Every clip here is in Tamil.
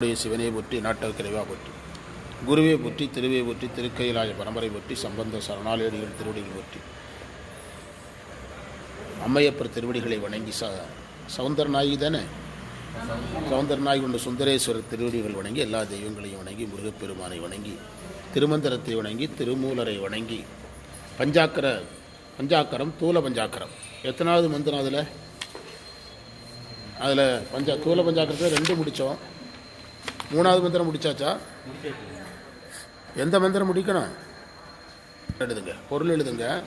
உடைய சிவனை போற்றி நாட்டக்கிறைவா போற்றி குருவே போற்றி திருவே போற்றி திருக்கையிலாய பரம்பரை போற்றி சம்பந்த சரணாலயடிகள் திருவடிகள் போற்றி அம்மையப்பர் திருவடிகளை வணங்கி ச சவுந்தரநாயகி தானே? சவுந்தரநாயகி கொண்ட சுந்தரேஸ்வரர் திருவடிகள் வணங்கி எல்லா தெய்வங்களையும் வணங்கி முருகப்பெருமானை வணங்கி திருமந்திரத்தை வணங்கி திருமூலரை வணங்கி பஞ்சாக்கர பஞ்சாக்கரம் தூல பஞ்சாக்கரம். எத்தனாவது மந்திரம் அதில்? அதில் பஞ்சா தூல பஞ்சாக்கரத்தில் ரெண்டு முடித்தோம் மூணாவது மந்திரம் முடிச்சாச்சா? எந்த மந்திரம் முடிக்கணும்? எழுதுங்க. பொருள் எழுதுங்க.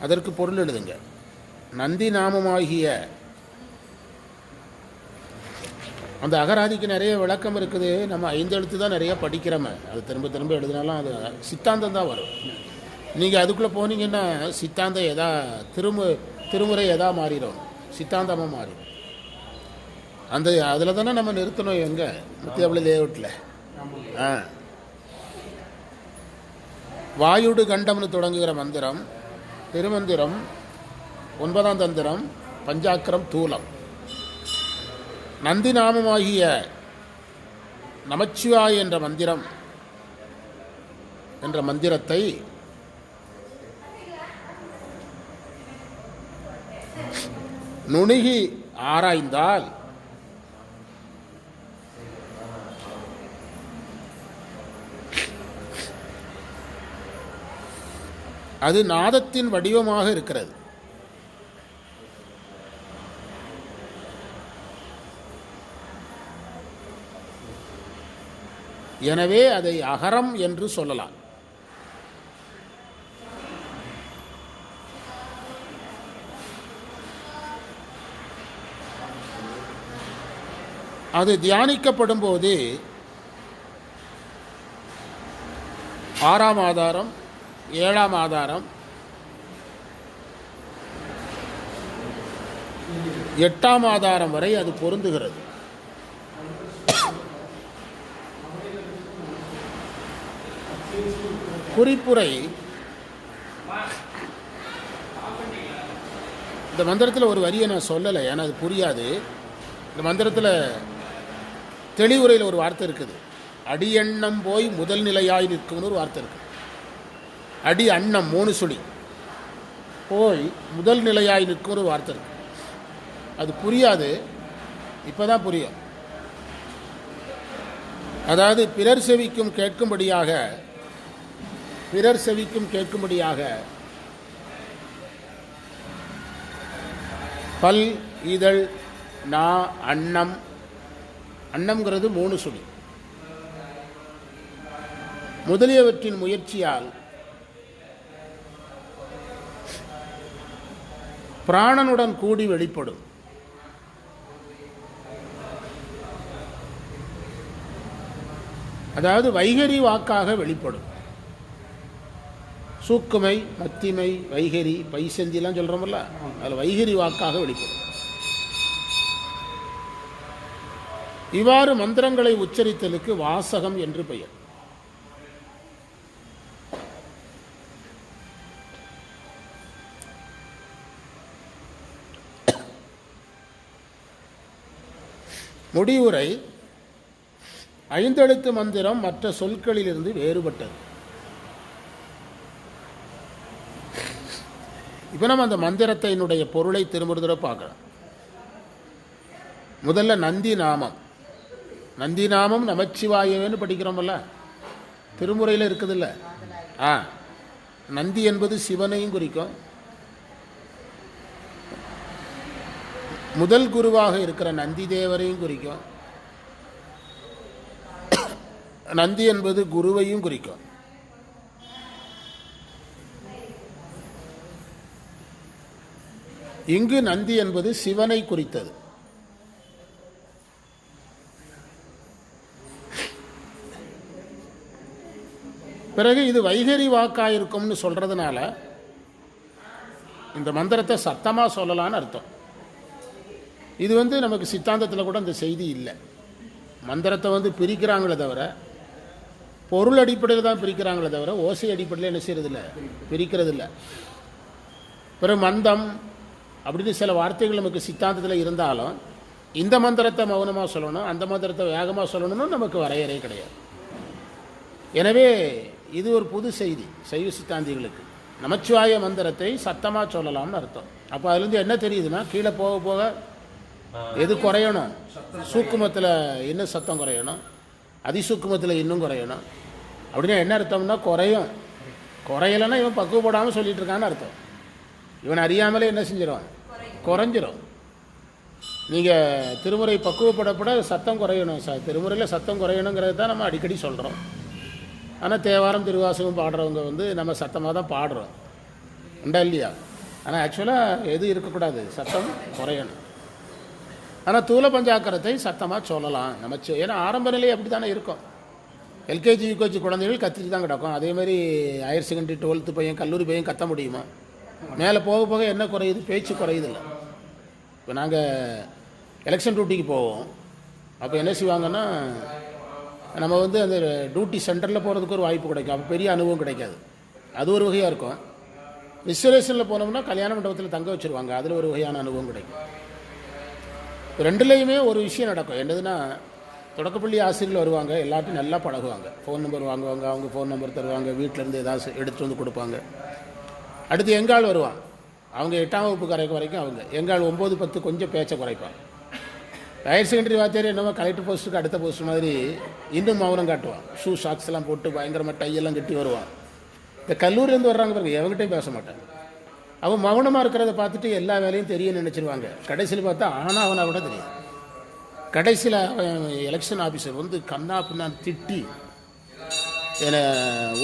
அதற்கு பொருள் எழுதுங்க. நந்தி நாமமாகிய அந்த அகராதிக்கு நிறைய விளக்கம் இருக்குது. நம்ம ஐந்து எழுத்து தான் நிறைய படிக்கிறோமே. அது திரும்ப திரும்ப எழுதினாலும் அது சித்தாந்தம் தான் வரும். நீங்கள் அதுக்குள்ளே போனீங்கன்னா சித்தாந்தம் எதா திருமு திருமுறை எதா மாறிடும். சித்தாந்தமாக மாறிடும். அந்த அதில் தானே நம்ம நிறுத்தணும் எங்கே முத்தியாவளி லேஅவுட்டில் ஆ. வாயுடு கண்டம்னு தொடங்குகிற மந்திரம் திருமந்திரம் ஒன்பதாம் தந்திரம் பஞ்சாக்கரம் தூலம். நந்தி நாமமாகிய நமச்சிவாய் என்ற மந்திரம் என்ற மந்திரத்தை நுணுகி ஆராய்ந்தால் அது நாதத்தின் வடிவமாக இருக்கிறது. எனவே அதை அகரம் என்று சொல்லலாம். அது தியானிக்கப்படும் போது ஆறாம் ஆதாரம் ஏழாம் ஆதாரம். எட்டாம் ஆதாரம் வரை அது பொருந்துகிறது. குறிப்புரை. இந்த மந்திரத்தில் ஒரு வரியை நான் சொல்லலை ஏன்னா அது புரியாது. இந்த மந்திரத்தில் தெளிவுரையில் ஒரு வார்த்தை இருக்குது. அடியெண்ணம் போய் முதல் நிலையாய் நிற்கும்னு ஒரு வார்த்தை இருக்குது. அடி அன்னம் மூணு சுழி. போய் முதல் நிலையாய் நிற்கும் ஒரு வார்த்தை இருக்கு. அது புரியாது. இப்போ தான் புரியும். அதாவது பிறர் செவிக்கும் கேட்கும்படியாக பிறர் செவிக்கும் கேட்கும்படியாக பல் இதழ் நா அன்னம் அன்னம்ங்கிறது மூணு சுழி. முதலியவற்றின் முயற்சியால் பிராணனுடன் கூடி வெளிப்படும். அதாவது வைகரி வாக்காக வெளிப்படும். சூக்குமை மத்திமை வைகரி பைசந்திலாம் சொல்கிறோம்ல அதில் வைகரி வாக்காக வெளிப்படும். இவ்வாறு மந்திரங்களை உச்சரித்தலுக்கு வாசகம் என்று பெயர். முடிவுரை ஐந்தெழுத்து மந்திரம் மற்ற சொற்களிலிருந்து வேறுபட்டது. இப்போ நம்ம அந்த மந்திரத்தினுடைய பொருளை திரும்ப தடவை பார்க்கலாம். முதல்ல நந்தி நாமம். நந்தி நாமம் நமச்சிவாயவேன்னு படிக்கிறோமல்ல திருமுறையில் இருக்குதுல்ல. ஆ. நந்தி என்பது சிவனையும் குறிக்கும். முதல் குருவாக இருக்கிற நந்தி தேவரையும் குறிக்கும். நந்தி என்பது குருவையும் குறிக்கும். இங்கு நந்தி என்பது சிவனை குறித்தது. பிறகு இது வைகரி வாக்காயிருக்கும்னு சொல்றதுனால இந்த மந்திரத்தை சத்தமாக சொல்லலான்னு அர்த்தம். இது வந்து நமக்கு சித்தாந்தத்தில் கூட அந்த செய்தி இல்லை. மந்திரத்தை வந்து பிரிக்கிறாங்களே தவிர பொருள் அடிப்படையில் தான் பிரிக்கிறாங்களே தவிர ஓசை அடிப்படையில் என்ன செய்யறதில்ல? பிரிக்கிறது இல்லை பிறகு மந்தம் அப்படின்னு சில வார்த்தைகள் நமக்கு சித்தாந்தத்தில் இருந்தாலும் இந்த மந்திரத்தை மௌனமாக சொல்லணும் அந்த மந்திரத்தை வேகமாக சொல்லணும்னு நமக்கு வரையறை கிடையாது. எனவே இது ஒரு புது செய்தி சைவ சித்தாந்திகளுக்கு. நமச்சிவாய மந்திரத்தை சத்தமாக சொல்லலாம்னு அர்த்தம். அப்போ அதுலேருந்து என்ன தெரியுதுன்னா கீழே போக போக எது குறையணும்? சூக்குமத்தில் இன்னும் சத்தம் குறையணும்? அதிசூக்குமத்தில் இன்னும் குறையணும். அப்படின்னா என்ன அர்த்தம்னா குறையும். குறையலைன்னா இவன் பக்குவப்படாமல் சொல்லிட்டு இருக்கான்னு அர்த்தம். இவன் அறியாமலே என்ன செஞ்சிடும் குறைஞ்சிரும். நீங்கள் திருமுறை பக்குவப்படப்பட சத்தம் குறையணும் ச திருமுறையில் சத்தம் குறையணுங்கிறது தான் நம்ம அடிக்கடி சொல்கிறோம் ஆனால் தேவாரம் திருவாசகம் பாடுறவங்க வந்து நம்ம சத்தமாக தான் பாடுறோம். உண்டா இல்லையா? ஆனால் ஆக்சுவலாக எது இருக்கக்கூடாது? சத்தம் குறையணும். ஆனால் தூல பஞ்சாக்கரத்தை சத்தமாக சொல்லலாம். நம்ம ஏன்னா ஆரம்ப நிலை அப்படி தானே இருக்கும். எல்கேஜி யூகேஜி குழந்தைகள் கத்திட்டு தான் கிடக்கும். அதேமாதிரி ஹையர் செகண்டரி டுவெல்த்து பையன் கல்லூரி பையன் கத்த முடியுமா? மேலே போக போக என்ன குறையுது? பேச்சு குறையுதில்ல. இப்போ நாங்கள் எலெக்ஷன் டியூட்டிக்கு போவோம். அப்போ என்ன செய்வாங்கன்னா நம்ம வந்து அந்த டியூட்டி சென்டரில் போகிறதுக்கு ஒரு வாய்ப்பு கிடைக்கும். அப்போ பெரிய அனுபவம் கிடைக்காது. அது ஒரு வகையாக இருக்கும். ரிசர்வேஷனில் போனோம்னா கல்யாண மண்டபத்தில் தங்க வச்சுருவாங்க. அதில் ஒரு வகையான அனுபவம் கிடைக்கும். ரெண்டுலேயுமே ஒரு விஷயம் நடக்கும். என்னதுன்னா தொடக்கப்பள்ளி ஆசிரியர்கள் வருவாங்க எல்லாத்தையும் நல்லா பழகுவாங்க. ஃபோன் நம்பர் வாங்குவாங்க அவங்க ஃபோன் நம்பர் தருவாங்க வீட்டிலேருந்து ஏதாவது எடுத்துகிட்டு வந்து கொடுப்பாங்க. அடுத்து எங்கால் வருவான்? அவங்க எட்டாம் வகுப்பு கரைக்கு வரைக்கும் அவங்க. எங்கால் ஒம்பது பத்து கொஞ்சம் பேச்சை குறைப்பான். ஹையர் செகண்டரி வாத்தியார் என்னமோ கலெக்டர் போஸ்ட்டுக்கு அடுத்த போஸ்ட் மாதிரி இன்னும் மௌனம் காட்டுவான். ஷூ ஷாக்ஸ் எல்லாம் போட்டு பயங்கரமாக டையெல்லாம் கட்டி வருவான். இந்த கல்லூரிலேருந்து வர்றாங்க பாருங்க எவங்கிட்டையும் பேச மாட்டாங்க அவன் மௌனமாக இருக்கிறத பார்த்துட்டு எல்லா வேலையும் தெரிய நினச்சிருவாங்க. கடைசியில் பார்த்தா ஆனால் அவனை கூட தெரியும். கடைசியில் அவன் எலெக்ஷன் ஆஃபீஸர் வந்து கண்ணா பின்னான் திட்டி என்னை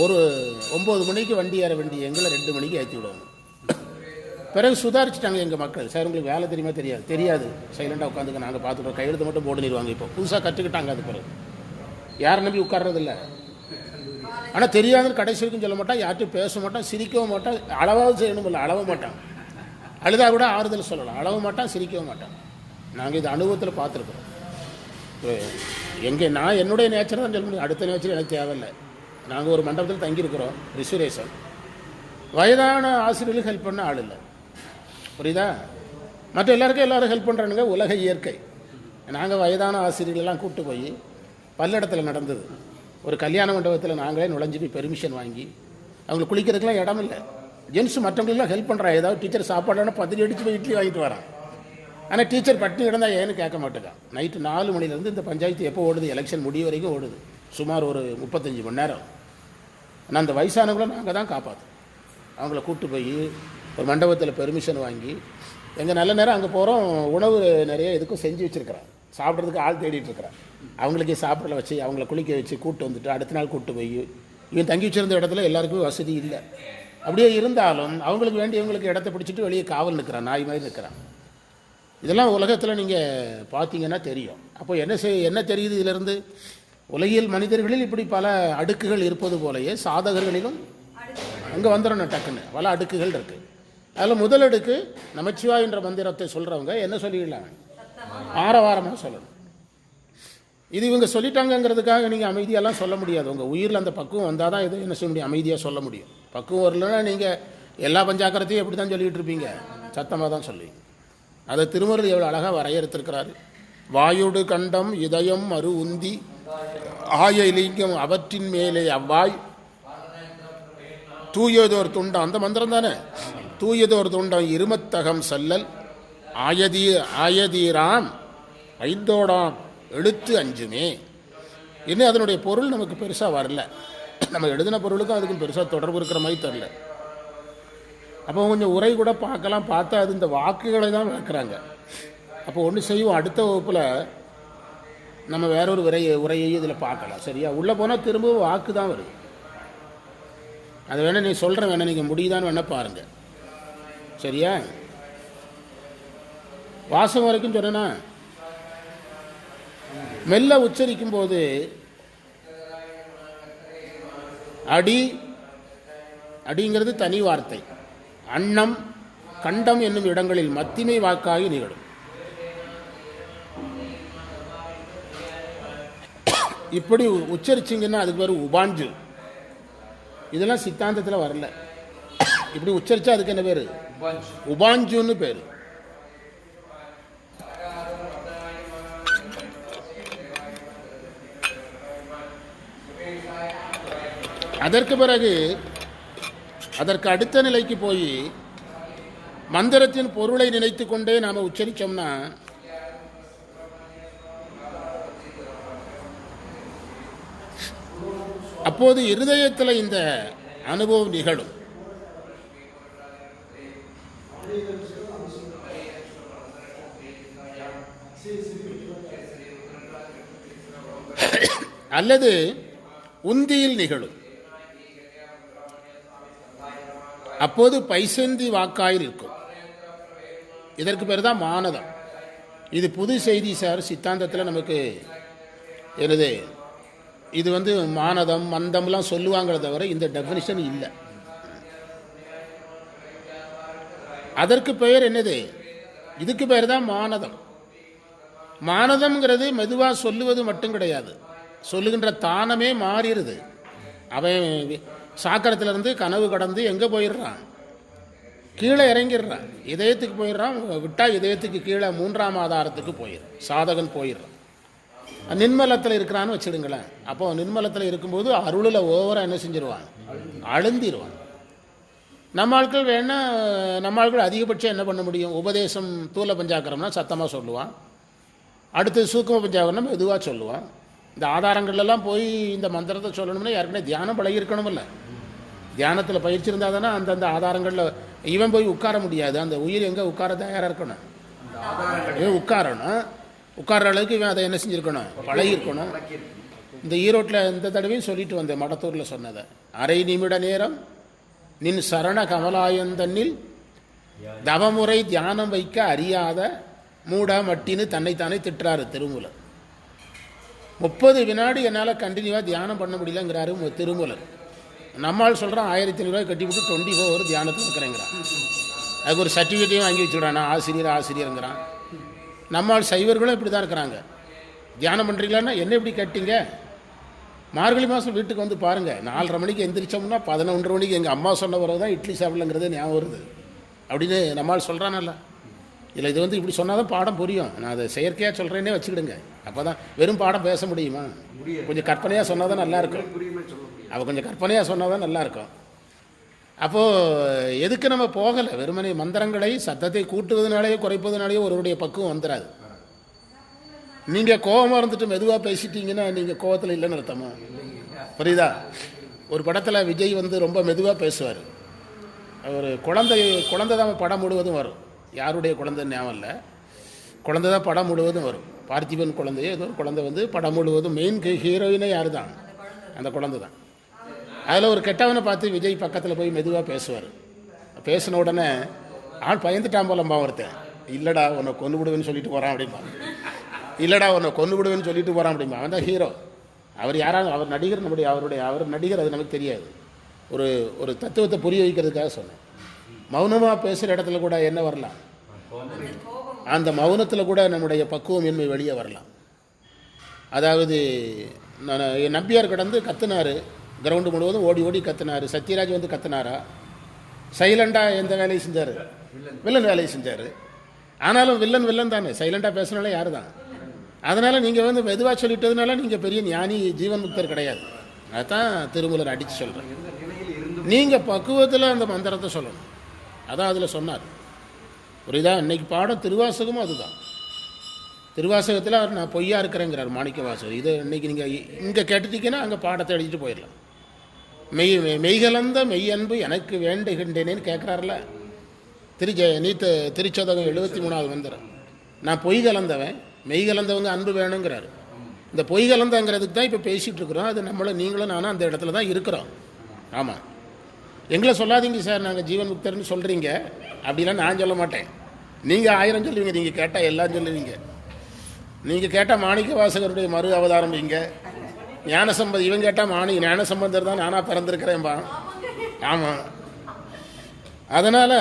ஒரு ஒம்பது மணிக்கு வண்டி ஏற வேண்டிய எங்களை ரெண்டு மணிக்கு ஏற்றி விடுவாங்க. பிறகு சுதாரிச்சிட்டாங்க எங்கள் மக்கள். சார் உங்களுக்கு வேலை தெரியுமா? தெரியாது. தெரியாது. சைலண்டாக உட்காந்துக்க நாங்கள் பார்த்துட்டோம் கையெழுத்து மட்டும் போட்டுனிடுவாங்க இப்போ. புதுசாக கற்றுக்கிட்டாங்க அது பிறகு. யாரை நம்பி உட்கார்றதில்ல? ஆனால் தெரியாதுன்னு கடைசி வரைக்கும் சொல்ல மாட்டான் யார்ட்டும் பேச மாட்டான் சிரிக்கவும் மாட்டான் அளவாவது செய்யணும் இல்லை அளவ மாட்டான். அழுதா கூட ஆறுதல் சொல்லலாம் அளவ மாட்டான் சிரிக்கவும் மாட்டான். நாங்கள் இது அனுபவத்தில் பார்த்துருக்குறோம். எங்கே நான் என்னுடைய நேச்சர் தான் சொல்ல முடியும். அடுத்த நேச்சர் எனக்கு தேவையில்லை. நாங்கள் ஒரு மண்டபத்தில் தங்கியிருக்கிறோம் ரிசர்வேஷன் வயதான ஆசிரியர்களுக்கு ஹெல்ப் பண்ண ஆள் இல்லை. புரியுதா? மற்ற எல்லாருக்கும் எல்லோரும் ஹெல்ப் பண்ணுறானுங்க உலக இயற்கை. நாங்கள் வயதான ஆசிரியர்களெல்லாம் கூப்பிட்டு போய் பல்லடத்தில் நடந்தது. ஒரு கல்யாண மண்டபத்தில் நாங்களே நுழைஞ்சு போய் பெர்மிஷன் வாங்கி அவங்களுக்கு குளிக்கிறதுக்கெலாம் இடம் இல்லை. ஜென்ஸ் மற்றவங்களுக்குலாம் ஹெல்ப் பண்ணுறான் ஏதாவது டீச்சர் சாப்பாடுனா பத்திரி அடித்து போய் இட்லி வாங்கிட்டு வரான் ஆனால் டீச்சர் பட்டினி கிடந்தா ஏன்னு கேட்க மாட்டேங்கான் நைட்டு நாலு மணிலேருந்து இந்த பஞ்சாயத்து எப்போ ஓடுது? எலெக்ஷன் முடிய வரைக்கும் ஓடுது. சுமார் ஒரு முப்பத்தஞ்சு மணி நேரம். ஆனால் அந்த வயசானவங்கள நாங்கள் தான் காப்பாற்றோம் அவங்கள கூப்பிட்டு போய் ஒரு மண்டபத்தில் பெர்மிஷன் வாங்கி எங்கள் நல்ல நேரம் அங்கே போகிறோம் உணவு நிறைய இதுக்கும் செஞ்சு வச்சுருக்கிறேன் சாப்பிட்றதுக்கு ஆள் தேடிட்டு இருக்கிறான் அவங்களுக்கே சாப்பிடல வச்சு அவங்கள குளிக்க வச்சு கூட்டு வந்துட்டு அடுத்த நாள் கூட்டு போய் இவன் தங்கி வச்சிருந்த இடத்துல எல்லாருக்கும் வசதி இல்லை. அப்படியே இருந்தாலும் அவங்களுக்கு வேண்டி இவங்களுக்கு இடத்த பிடிச்சிட்டு வெளியே காவல் நிற்கிறான் நாய் மாதிரி நிற்கிறான் இதெல்லாம் உலகத்தில் நீங்கள் பார்த்தீங்கன்னா தெரியும். அப்போ என்ன செய் என்ன தெரியுது இதிலிருந்து? உலகியல் மனிதர்களில் இப்படி பல அடுக்குகள் இருப்பது போலயே சாதகர்களிலும் அங்கே வந்துடணும் டக்குன்னு. பல அடுக்குகள் இருக்குது அதில் முதல் அடுக்கு நமச்சிவா என்ற மந்திரத்தை சொல்கிறவங்க என்ன சொல்லிடலாம் ஆரவாரமாக சொல்லணும். இது இவங்க சொல்லிட்டாங்கங்கிறதுக்காக நீங்கள் அமைதியெல்லாம் சொல்ல முடியாது. உங்கள் உயிரில் அந்த பக்குவம் வந்தால் தான் இது என்ன செய்ய முடியும்? அமைதியாக சொல்ல முடியும். பக்குவம் வரலன்னா நீங்கள் எல்லா பஞ்சாக்கரத்தையும் எப்படி தான் சொல்லிகிட்டு இருப்பீங்க? சத்தமாக தான் சொல்லுவீங்க அதை திருமருள் எவ்வளோ அழகாக வரையறுத்திருக்கிறாரு. வாயுடு கண்டம் இதயம் மறு உந்தி ஆய லிங்கம் அவற்றின் மேலே அவ்வாய். தூயதோர் துண்டம் அந்த மந்திரம் தானே? தூயதோர் துண்டம் இருமத்தகம் செல்லல் ஆயதி ஆயதீராம் ஐந்தோடாம் எழுத்து அஞ்சுமே. இன்னும் அதனுடைய பொருள் நமக்கு பெருசாக வரல. நம்ம எழுதின பொருளுக்கும் அதுக்கும் பெருசாக தொடர்பு இருக்கிற மாதிரி தெரில அப்போ கொஞ்சம் உரை கூட பார்க்கலாம் பார்த்தா அது இந்த வாக்குகளை தான் விளக்குறாங்க. அப்போ ஒன்று செய்வோம் அடுத்த வகுப்பில் நம்ம வேற ஒரு உரை உரையையும் இதில் பார்க்கலாம். சரியா? உள்ளே போனால் திரும்பவும் வாக்கு தான் வருது. அது வேணால் நீ சொல்கிற வேணா நீங்கள் முடியுதான்னு வேணால் பாருங்கள் சரியா? வாசம் வரைக்கும் சொன்னேன்னா மெல்ல உச்சரிக்கும் போது அடி அடிங்கிறது தனி வார்த்தை. அன்னம் கண்டம் என்னும் இடங்களில் மத்திமை வாக்காகி நிகழும். இப்படி உச்சரிச்சிங்கன்னா அதுக்கு பேர் உபாஞ்சு. இதெல்லாம் சித்தாந்தத்தில் வரல. இப்படி உச்சரிச்சா அதுக்கு என்ன பேர்? உபாஞ்சுன்னு பேர். அதற்கு பிறகு அதற்கு அடுத்த நிலைக்கு போய் மந்திரத்தின் பொருளை நினைத்து கொண்டே நாம் உச்சரித்தோம்னா அப்போது இருதயத்தில் இந்த அனுபவம் நிகழும். அல்லது உந்தியில் நிகழும். அப்போது பைசந்தி வாக்காயில் இருக்கும். இதற்கு பேர் தான் மானதம். இது புது செய்தி சார் சித்தாந்தத்தில் நமக்கு என்னது இது வந்து மானதம் மந்தம்லாம் சொல்லுவாங்களே தவிர இந்த டெஃபினிஷன் இல்லை. அதற்கு பெயர் என்னது இதுக்கு பேர் தான் மானதம். மானதம்ங்கிறது மெதுவாக சொல்லுவது மட்டும் கிடையாது. சொல்லுகின்ற தானமே மாறிடுது. அவன் சாக்கரத்துலேருந்து கனவு கடந்து எங்கே போயிடுறான்? கீழே இறங்கிடுறான். இதயத்துக்கு போயிடுறான். விட்டால் இதயத்துக்கு கீழே மூன்றாம் ஆதாரத்துக்கு போயிடும் சாதகன் போயிடுறான். நின்மலத்தில் இருக்கிறான்னு வச்சுடுங்களேன். அப்போ நின்மலத்தில் இருக்கும்போது அருளில் ஓவராக என்ன செஞ்சிருவான்? அழுந்திடுவான் நம்ம ஆட்கள் வேணால் நம்ம ஆட்கள் அதிகபட்சம் என்ன பண்ண முடியும்? உபதேசம் தூல பஞ்சாக்கரம்னா சத்தமாக சொல்லுவான். அடுத்து சூக்கம பஞ்சாக்கரம்னா மெதுவாக சொல்லுவான். இந்த ஆதாரங்கள்லாம் போய் இந்த மந்திரத்தை சொல்லணும்னா ஏற்கனவே தியானம் பழகிருக்கணுமில்ல தியானத்தில் பயிற்சி இருந்தால் தானே அந்தந்த ஆதாரங்களில் இவன் போய் உட்கார முடியாது. அந்த உயிர் எங்கே உட்கார தயாராக இருக்கணும் இவன் உட்காரணும். உட்கார்ற அளவுக்கு இவன் அதை என்ன செஞ்சுருக்கணும்? பழகிருக்கணும் இந்த ஈரோட்டில் இந்த தடவையும் சொல்லிட்டு வந்தேன் மடத்தூரில் சொன்னதை. அரை நிமிட நேரம் நின் சரண கமலாயந்தன்னில் தவமுறை தியானம் வைக்க அறியாத மூட மட்டின்னு தன்னைத்தானே திட்டுறாரு திருமூலர். முப்பது வினாடி என்னால் கண்டினியூவாக தியானம் பண்ண முடியலங்கிறாரு திருமூலர். நம்மால் சொல்கிறான் ஆயிரத்தி ஐநூறுரூவா கட்டிவிட்டு டுவெண்ட்டி ஃபோர் தியானத்தில் இருக்கிறேங்கிறான். அதுக்கு ஒரு சர்டிஃபிகேட்டையும் வாங்கி வச்சுக்கிறான் நான் ஆசிரியர் ஆசிரியருங்கிறான். நம்மால் சைவர்களும் இப்படி தான் இருக்கிறாங்க. தியானம் பண்ணுறீங்களான்னா என்ன இப்படி கேட்டீங்க? மார்கழி மாதம் வீட்டுக்கு வந்து பாருங்கள் நாலரை மணிக்கு எந்திரிச்சோம்னா பதினொன்றரை மணிக்கு எங்கள் அம்மா சொன்ன பிறகு தான் இட்லி சாப்பிடலங்கிறது ஞாபகம் வருது. அப்படின்னு நம்மால் சொல்கிறானல்ல இல்லை இது வந்து இப்படி சொன்னால் தான் பாடம் புரியும். நான் அதை செயற்கையாக சொல்கிறேன்னே வச்சுக்கிடுங்க. அப்போ தான் வெறும் பாடம் பேச முடியுமா? கொஞ்சம் கற்பனையாக சொன்னால் தான் நல்லா இருக்கும். அவள் கொஞ்சம் கற்பனையாக சொன்னால் தான் நல்லாயிருக்கும். அப்போது எதுக்கு நம்ம போகலை? வெறுமனை மந்திரங்களை சத்தத்தை கூட்டுவதனாலேயோ குறைப்பதனாலேயோ ஒருவருடைய பக்குவம் வந்துடாது நீங்கள் கோபமாக இருந்துட்டு மெதுவாக பேசிட்டீங்கன்னா நீங்கள் கோவத்தில் இல்லைன்னு அர்த்தமா? புரியுதா? ஒரு படத்தில் விஜய் வந்து ரொம்ப மெதுவாக பேசுவார். ஒரு குழந்தை குழந்தை தான் படம் முழுவதும் வரும். யாருடைய குழந்தைன்னு ஞாபகம் இல்லை. குழந்தை தான் படம் முழுவதும் வரும். பார்த்திபன் குழந்தையோ ஏதோ ஒரு குழந்தை வந்து படம் முழுவதும் மெயின் ஹீரோயினே யார் தான் அந்த குழந்தை தான் அதில் ஒரு கெட்டவனை பார்த்து விஜய் பக்கத்தில் போய் மெதுவாக பேசுவார். பேசின உடனே ஆள் பயந்துட்டான் போலம்பா ஒருத்தன். இல்லைடா உன்னை கொண்டு விடுவேன்னு சொல்லிட்டு போகிறான் அப்படிம்பா. இல்லைடா உன்னை கொண்டு விடுவேன்னு சொல்லிட்டு போகிறான் அப்படிம்பா. அவன் தான் ஹீரோ அவர் யாராவது அவர் நடிகர் நம்முடைய அவருடைய அவர் நடிகர் அது நமக்கு தெரியாது. ஒரு ஒரு தத்துவத்தை புரிய வைக்கிறதுக்காக சொன்னேன். மௌனமாக பேசுகிற இடத்துல கூட என்ன வரலாம்? அந்த மௌனத்தில் கூட நம்முடைய பக்குவமின்மை வெளியே வரலாம். அதாவது நான் நம்பியார் கடந்து கத்துனாரு. கிரவுண்டு முழுவதும் ஓடி ஓடி கத்துனார். சத்யராஜ் வந்து கத்துனாரா? சைலண்டாக எந்த வேலையும் செஞ்சார்? வில்லன் வேலையை செஞ்சார். ஆனாலும் வில்லன் வில்லன் தானே. சைலண்டாக பேசுனாலே யார் தான் அதனால் நீங்கள் வந்து மெதுவாக சொல்லிட்டதுனால நீங்கள் பெரிய ஞானி ஜீவன் முக்தர் கிடையாது. அதான் திருமூலர் அடித்து சொல்கிறேன் நீங்கள் பக்குவத்தில் அந்த மந்திரத்தை சொல்லணும். அதான் அதில் சொன்னார். புரியுதா? இன்னைக்கு பாடம் திருவாசகமும் அதுதான். திருவாசகத்தில் அவர் நான் பொய்யா இருக்கிறேங்கிறார் மாணிக்க வாசகர் இதை இன்னைக்கு நீங்கள் இங்கே கேட்டுட்டீங்கன்னா அங்கே பாடத்தை எழுதிட்டு போயிடலாம். மெய் மெய்- மெய்கலந்த மெய்யன்பு எனக்கு வேண்டுகின்றேனேன்னு கேட்குறாருல திருச்ச நீத்த திருச்சோதகம் எழுபத்தி மூணாவது மந்திரம். நான் பொய் கலந்தவன் மெய் கலந்தவங்க அன்பு வேணுங்கிறாரு. இந்த பொய் கலந்தங்கிறதுக்கு தான் இப்போ பேசிகிட்டு இருக்கிறோம். அது நம்மளும் நீங்களும் நானும் அந்த இடத்துல தான் இருக்கிறோம். ஆமாம் எங்களை சொல்லாதீங்க சார் நாங்கள் ஜீவன் முக்தர்னு சொல்கிறீங்க அப்படிலாம் நான் சொல்ல மாட்டேன். நீங்கள் ஆயிரம் சொல்லுவீங்க நீங்கள் கேட்டால் எல்லாம் சொல்லுவீங்க. நீங்கள் கேட்டால் மாணிக்க வாசகருடைய மறு அவதாரம் இங்க ஞானசம்பத் இவன் கேட்டால் மாணி ஞானசம்பந்தர் தான் நானாக பிறந்திருக்கிறேன்பா. ஆமாம் அதனால்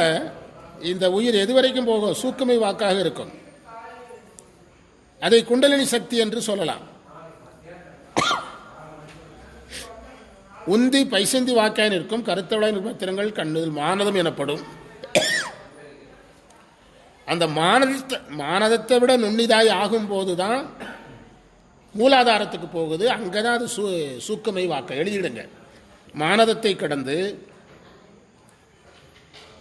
இந்த உயிர் எது வரைக்கும் போகும்? சூக்குமை வாக்காக இருக்கும். அதை குண்டலினி சக்தி என்று சொல்லலாம். உந்தி பைசந்தி வாக்காய் நிற்கும். கருத்தவளாய் நிர்பத்திரங்கள் கண்ணில் மானதம் எனப்படும். அந்த மானதத்தை மானதத்தை விட நுண்ணிதாய் ஆகும்போது தான் மூலாதாரத்துக்கு போகுது அங்கே தான் அது சூ சூக்கமை வாக்க. எழுதிடுங்க. மானதத்தை கடந்து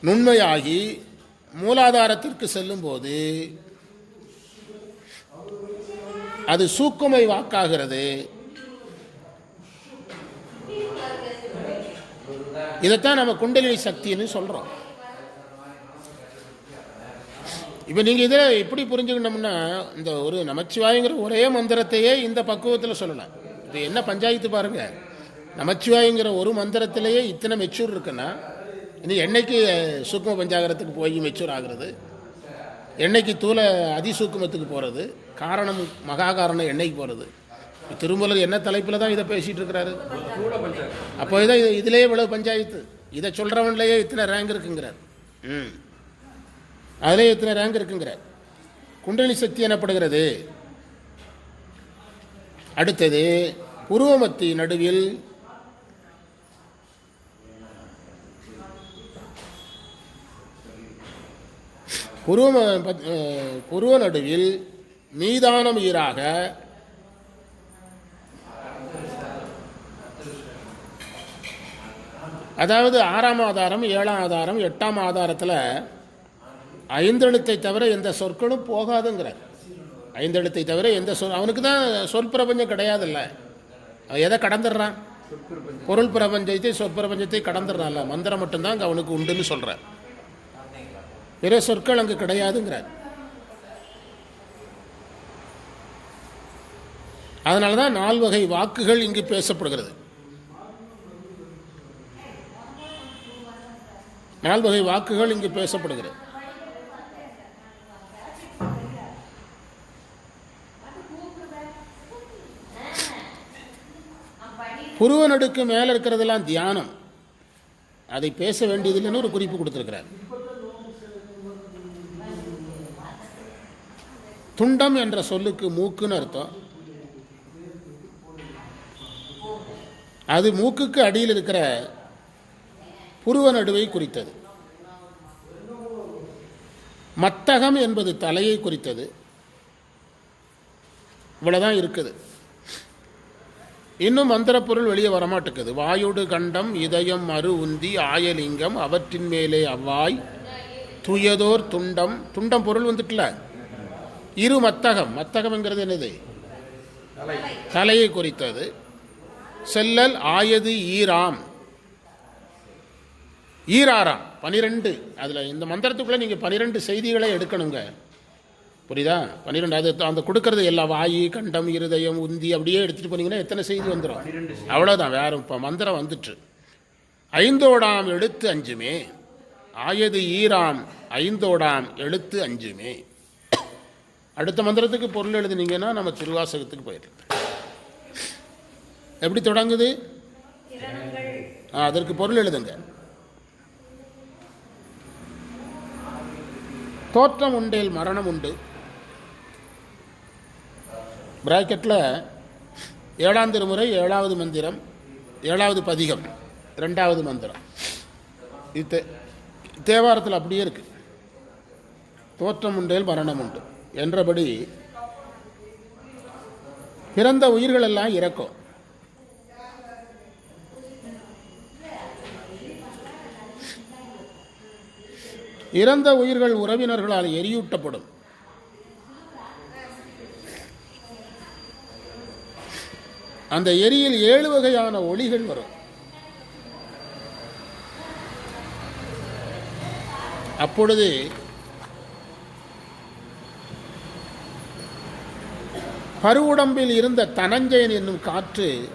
நுண்மையாகி மூலாதாரத்திற்கு செல்லும்போது அது சூக்குமை வாக்காகிறது. இதைத்தான் நம்ம குண்டலினி சக்தின்னு சொல்கிறோம் இப்போ நீங்கள் இதில் எப்படி புரிஞ்சுக்கணும்னா இந்த ஒரு நமச்சிவாயங்கிற ஒரே மந்திரத்தையே இந்த பக்குவத்தில் சொல்லலாம். இது என்ன பஞ்சாயத்து பாருங்கள் நமச்சிவாயங்கிற ஒரு மந்திரத்திலேயே இத்தனை மெச்சூர் இருக்குன்னா இந்த என்னைக்கு சூக்ம பஞ்சாகரத்துக்கு போய் மெச்சூர் ஆகுறது? என்னைக்கு தூள அதிசூக்குமத்துக்கு போகிறது காரணம் மகா காரணம் என்னைக்கு போகிறது திருமலர் என்ன தலைப்பில் தான் இதை பேசிகிட்டு இருக்கிறாரு? அப்போ இதான் இது இதிலேயே இவ்வளவு பஞ்சாயத்து. இதை சொல்கிறவன்லேயே இத்தனை ரேங்க் இருக்குங்கிறார். ம். அதிலே எத்தனை ரேங்க் இருக்குங்கிறார். குண்டலி சக்தி எனப்படுகிறது. அடுத்தது உருவமத்தி நடுவில் புருவ புருவ நடுவில் மீதானம் ஈராக அதாவது ஆறாம் ஆதாரம் ஏழாம் ஆதாரம் எட்டாம் ஆதாரத்தில் ஐந்தெழுத்தை தவிர எந்த சொற்களும் போகாதுங்கிறார் ஐந்தெழுத்தை தவிர எந்த சொல் அவனுக்கு தான் சொல் பிரபஞ்சம் கிடையாதுல்ல. அவன் எதை கடந்துடுறான்? பொருள் பிரபஞ்சத்தை சொற்பிரபஞ்சத்தை கடந்துடுறான்ல. மந்திரம் மட்டும்தான் அங்கே அவனுக்கு உண்டுன்னு சொல்கிறார் பிற சொற்கள் அங்கு கிடையாதுங்கிறார் அதனால தான் நால்வகை வாக்குகள் இங்கு பேசப்படுகிறது. நால்வகை வாக்குகள் இங்கு பேசப்படுகிறது. புருவ நடுக்கு மேலே இருக்கிறதெல்லாம் தியானம். அதை பேச வேண்டியதில்லைன்னு ஒரு குறிப்பு கொடுத்துருக்கிறார். துண்டம் என்ற சொல்லுக்கு மூக்குன்னு அர்த்தம். அது மூக்குக்கு அடியில் இருக்கிற புருவ நடுவை குறித்தது. மத்தகம் என்பது தலையை குறித்தது. இவ்வளோதான் இருக்குது. இன்னும் மந்திர பொருள் வெளியே வரமாட்டேக்குது வாயுடு கண்டம் இதயம் மறு உந்தி ஆயலிங்கம் அவற்றின் மேலே அவ்வாய் துயதோர் துண்டம். துண்டம் பொருள் வந்துட்டுல. இரு மத்தகம். மத்தகம்ங்கிறது என்னது? தலையை குறித்தது. செல்லல் ஆயது ஈராம். ஈராராம். பனிரெண்டு. அதில் இந்த மந்திரத்துக்குள்ளே நீங்கள் பனிரெண்டு செய்திகளை எடுக்கணுங்க. புரியுதா? பன்னிரெண்டு அது அந்த கொடுக்கறது எல்லா வாயு கண்டம் இருதயம் உந்தி அப்படியே எடுத்துகிட்டு போனீங்கன்னா எத்தனை செய்தி வந்துடும் அவ்வளோதான் வேற இப்போ மந்திரம் வந்துட்டு ஐந்தோடாம் எழுத்து அஞ்சுமே ஆயது ஈராம் ஐந்தோடாம் எழுத்து அஞ்சுமே. அடுத்த மந்திரத்துக்கு பொருள் எழுதுனீங்கன்னா நம்ம திருவாசகத்துக்கு போயிடலாம். எப்படி தொடங்குது? ஆ, அதற்கு பொருள் எழுதுங்க. தோற்றம் உண்டேல் மரணம் உண்டு. பிராக்கெட்டில் ஏழாம் திருமுறை ஏழாவது மந்திரம் ஏழாவது பதிகம் ரெண்டாவது மந்திரம். இது தேவாரத்தில் அப்படியே இருக்குது தோற்றம் உண்டேல் மரணம் உண்டு என்றபடி பிறந்த உயிர்கள் எல்லாம் இறக்கும். இறந்த உயிர்கள் உறவினர்களால் எரியூட்டப்படும். அந்த எரியில் ஏழு வகையான ஒளிகள் வரும். அப்பொழுது பருவுடம்பில் இருந்த தனஞ்சயன் என்னும் காற்று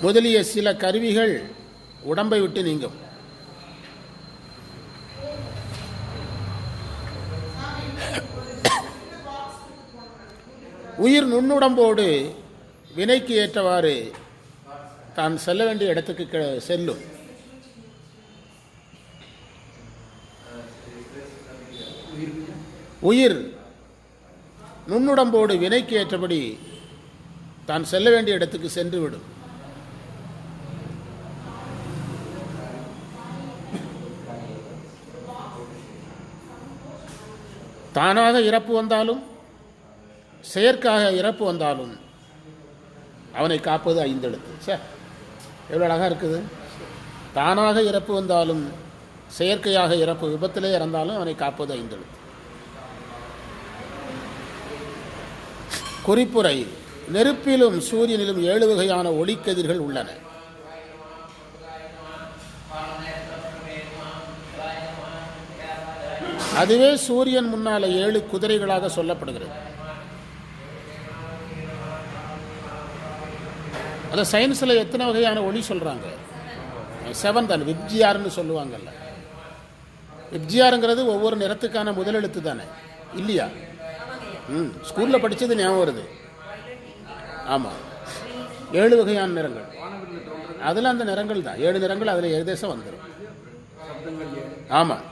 முதலிய சில கருவிகள் உடம்பை விட்டு நீங்கும். உயிர் நுண்ணுடம்போடு வினைக்கு ஏற்றவாறு தான் செல்ல வேண்டிய இடத்துக்கு செல்லும் உயிர் நுண்ணுடம்போடு வினைக்கு ஏற்றபடி தான் செல்ல வேண்டிய இடத்துக்கு சென்றுவிடும் தானாக இறப்பு வந்தாலும் செயற்காக இறப்பு வந்தாலும் அவனை காப்பது ஐந்தெழுத்து. சே எவ்வளோ அழகாக இருக்குது. தானாக இறப்பு வந்தாலும் செயற்கையாக இறப்பு விபத்திலே இறந்தாலும் அவனை காப்பது ஐந்தெழுத்து. குறிப்புரை நெருப்பிலும் சூரியனிலும் ஏழு வகையான ஒளிக்கதிர்கள் உள்ளன. அதுவே சூரியன் முன்னால ஏழு குதிரைகளாக சொல்லப்படுகிறது. அதை சயின்ஸில் எத்தனை வகையான ஒளி சொல்கிறாங்க செவன் தான் விப்ஜிஆர்னு சொல்லுவாங்கல்ல. விப்ஜிஆருங்கிறது ஒவ்வொரு நிறத்துக்கான முதலெழுத்து தானே இல்லையா? ம் ஸ்கூலில் படித்தது ஞாபகம் வருது. ஆமாம் ஏழு வகையான நிறங்கள். அதில் அந்த நிறங்கள் தான். ஏழு நிறங்கள் அதில் ஏதேசம் வந்துடும் ஆமாம்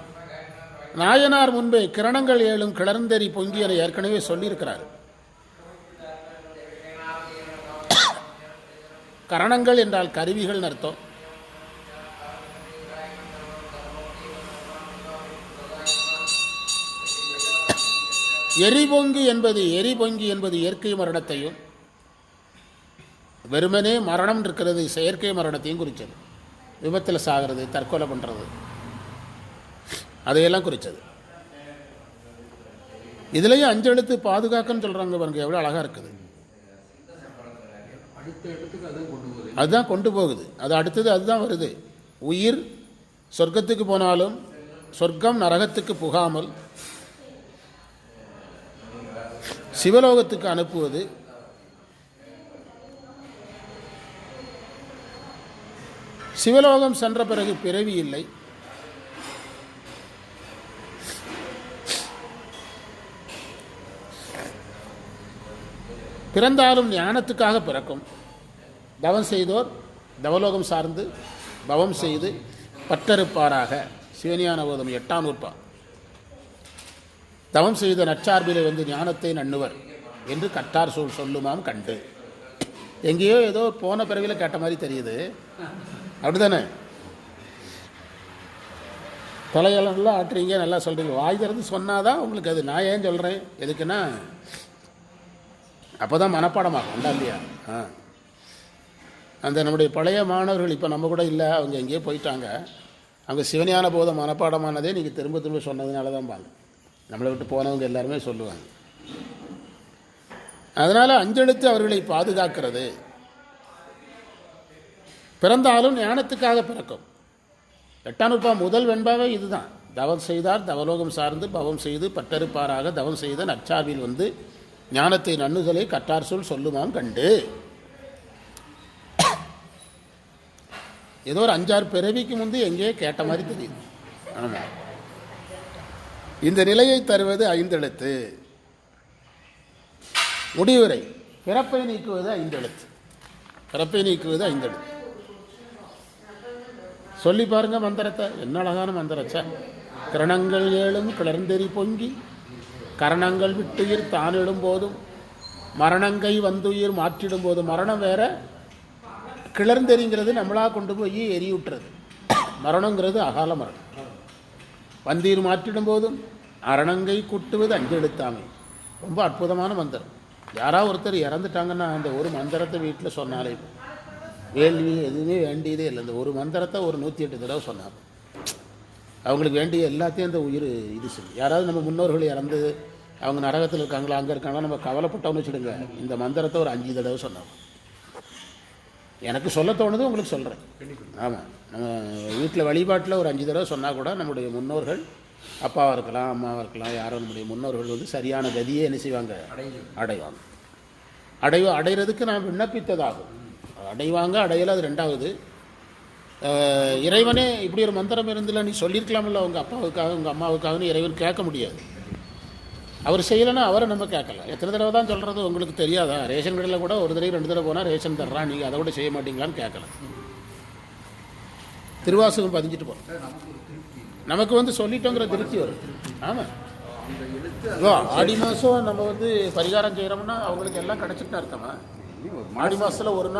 நாயனார் முன்பே கிரணங்கள் ஏழும் கிளர்ந்தெறி பொங்கியனை ஏற்கனவே சொல்லியிருக்கிறார். கரணங்கள் என்றால் கருவிகள் அர்த்தம். எரிபொங்கி என்பது எரிபொங்கி என்பது இயற்கை மரணத்தையும் வெறுமனே மரணம் இருக்கிறது செயற்கை மரணத்தையும் குறித்தது விபத்தில் சாகிறது தற்கொலை பண்ணுறது அதையெல்லாம் குறித்தது இதுலேயும் அஞ்சு எழுத்து பாதுகாக்கன்னு சொல்கிறாங்க பாருங்க எவ்வளோ அழகாக இருக்குது. அதுதான் கொண்டு போகுது. அது அடுத்தது அதுதான் வருது. உயிர் சொர்க்கத்துக்கு போனாலும் சொர்க்கம் நரகத்துக்கு புகாமல் சிவலோகத்துக்கு அனுப்புவது சிவலோகம் சென்ற பிறகு பிறவி இல்லை. பிறந்தாலும் ஞானத்துக்காக பிறக்கும். தவம் செய்தோர் தவலோகம் சார்ந்து பவம் செய்து பட்டறுப்பாராக சிவஞான போதம் எட்டாம் நூற்பா. தவம் செய்த நற்சார்பிலே வந்து ஞானத்தை நண்ணுவர் என்று கட்டார் சொல் சொல்லுமாம் கண்டு. எங்கேயோ ஏதோ போன பிறவியில் கேட்ட மாதிரி தெரியுது. அப்படிதானே தலையெல்லாம் ஆட்டுறீங்க நல்லா சொல்கிறீங்க வாய் திறந்து சொன்னாதான் உங்களுக்கு அது நான் ஏன் சொல்கிறேன் எதுக்குன்னா அப்போ தான் மனப்பாடமாகும் இல்லையா? ஆ. அந்த நம்முடைய பழைய மாணவர்கள் இப்போ நம்ம கூட இல்லை அவங்க எங்கேயோ போயிட்டாங்க. அவங்க சிவஞான போத மனப்பாடமானதே நீங்கள் திரும்ப திரும்ப சொன்னதுனால தான் பாங்க. நம்மளை விட்டு போனவங்க எல்லாருமே சொல்லுவாங்க. அதனால் அஞ்செழுத்து அவர்களை பாதுகாக்கிறது. பிறந்தாலும் ஞானத்துக்காக பிறக்கும். எட்டாம் நூற்பா முதல் வெண்பாவே இதுதான். தவம் செய்தார் தவலோகம் சார்ந்து பவம் செய்து பட்டறுப்பாராக தவம் செய்த நச்சாவில் வந்து ஞானத்தை நன்னுதலை கட்டார் சொல் சொல்லுமாம் கண்டு. ஏதோ ஒரு அஞ்சாறு பிறவிக்கு முந்து எங்கேயோ கேட்ட மாதிரி தெரியுது. ஆமாம் இந்த நிலையை தருவது ஐந்தெழுத்து. முடிவுரை. பிறப்பை நீக்குவது ஐந்தெழுத்து. பிறப்பை நீக்குவது ஐந்தெழுத்து. சொல்லி பாருங்க மந்திரத்தை. என்ன அழகான மந்திரச்சா. கிரணங்கள் ஏழும் கிளர்ந்தெறி பொங்கி கரணங்கள் விட்டுயிர் தானிடும் போதும் மரணங்கை வந்துயிர் மாற்றிடும் போது மரணம் வேற கிளர்ந்தெறிங்கிறது நம்மளா கொண்டு போய் எரியூட்டுறது மரணங்கிறது அகால மரணம். வந்தீர் மாற்றிடும் போதும் அரணங்கை குட்டுவது அஞ்செழுத்தாமை ரொம்ப அற்புதமான மந்திரம். யாராவது ஒருத்தர் இறந்துட்டாங்கன்னா அந்த ஒரு மந்திரத்தை வீட்டில் சொன்னாலே வேள்வி எதுவுமே வேண்டியதே இல்லை. இந்த ஒரு மந்திரத்தை ஒரு நூற்றி எட்டு தடவை சொன்னாங்க. அவங்களுக்கு வேண்டிய எல்லாத்தையும் அந்த உயிர் இது செய்யும். யாராவது நம்ம முன்னோர்கள் இறந்து அவங்க நரகத்தில் இருக்காங்களா அங்கே இருக்காங்களா நம்ம கவலைப்பட்டோம்னு வச்சுடுங்க இந்த மந்திரத்தை ஒரு அஞ்சு தடவை சொன்னாங்க. எனக்கு சொல்ல தோணுது உங்களுக்கு சொல்கிறேன் ஆமாம் நம்ம வீட்டில் வழிபாட்டில் ஒரு அஞ்சு தடவை சொன்னால் கூட நம்முடைய முன்னோர்கள் அப்பாவாக இருக்கலாம் அம்மாவாக இருக்கலாம் யாரோ நம்முடைய முன்னோர்கள் வந்து சரியான கதியே என்ன செய்வாங்க? அடைவாங்க. அடைவ அடைகிறதுக்கு நான் விண்ணப்பித்ததாகும். அடைவாங்க அடையலை அது ரெண்டாவது. இறைவனே இப்படி ஒரு மந்திரம் இருந்தில்ல நீ சொல்லியிருக்கலாமில்ல உங்கள் அப்பாவுக்காக உங்கள் அம்மாவுக்காகன்னு இறைவன் கேட்க முடியாது. அவர் செய்யலைன்னா அவரை நம்ம கேட்கல. எத்தனை தடவை தான் சொல்கிறது உங்களுக்கு தெரியாதா? ரேஷன் கடையில் கூட ஒரு தடவை ரெண்டு தடவை போனால் ரேஷன் தர்றான் நீங்கள் அதை கூட செய்ய மாட்டீங்களான்னு கேட்கல. திருவாசகம் பதிஞ்சிட்டு போகிறோம் நமக்கு வந்து சொல்லிட்டோங்கிற திருப்தி வரும். ஆமாம் ஆடி மாதம் நம்ம வந்து பரிகாரம் செய்கிறோம்னா அவங்களுக்கு எல்லாம் கிடச்சிட்டு அர்த்தமா? ஆடி மாதத்தில் ஒரு நாள்